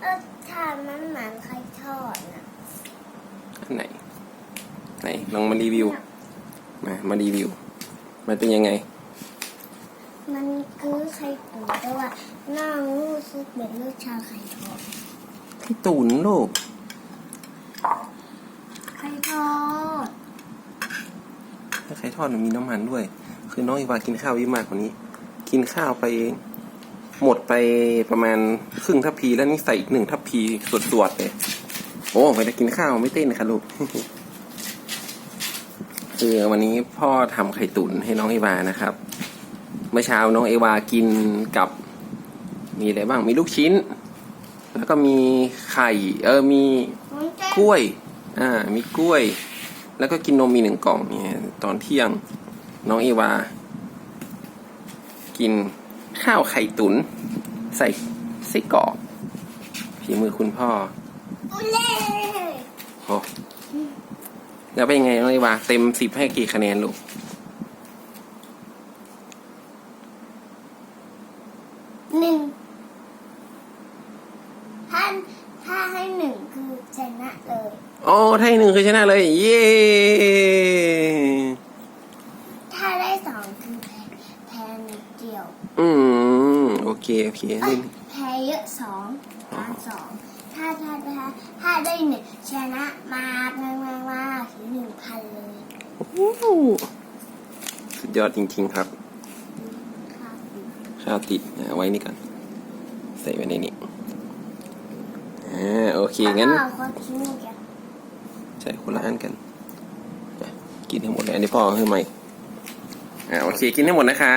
เออทานมันเหมือนไข่ทอดนะอันไหน ไหนลองมารีวิว มามารีวิว มันเป็นยังไง มันคือไข่ตุ๋นแต่ว่าหน้ารู้สึกเป็นรสชาติไข่ทอดไข่ตุ๋นลูก ไข่ทอดถ้าไข่ทอดมันมีน้ำมันด้วย คือน้องอีวากินข้าวเยอะมากกว่านี้ กินข้าวไป หมดไปประมาณครึ่งทัพพีแล้วนี่ใส่อีกหนึ่งทัพพีสวดๆเลย โอ้ไม่ได้กินข้าวไม่เต้นนะคะลูกคือวันนี้พ่อทำไข่ตุ๋นให้น้องเอวานะครับ เมื่อเช้าน้องเอวากินกับ มีอะไรบ้างมีลูกชิ้น แล้วก็มีไข่ เออมีกล้วย อ่า มีกล้วย แล้วก็กินนมมีหนึ่งกล่องเนี่ยตอนเที่ยง น้องเอวา กิน ข้าวไข่ตุน ใส่ไส้กรอกฝีมือคุณพ่ออุเล่โอ้แล้วเป็นยังไงน้องเอวาเต็มสิบให้กี่คะแนนลูกหนึ่งถ้าถ้าให้หนึ่งคือชนะเลยโอ้ไทยหนึ่งคือชนะเลย เย้ถ้าได้สองคือแพ้แพ้นิดเดียว อืม โอเค โอเคเอ้เล่ยนแพ้เยอะสองตามสองถ้าถ้าถ้าถ้าได้หนึ่งชนะมากมากมากมากถึงหนึ่งพันเลยโอ้โหสุดยอดจริง ๆ ครับครับข้าวติดเอาไว้นี่ก่อน ใส่ไว้ในนี้อ่าโอเค งั้นพ่อขอทิ้งกันใส่คนละอันกันอะกินให้หมดเลยอันนี้พ่อเอาให้ใหม่อ่าโอเค กินให้หมดนะคะ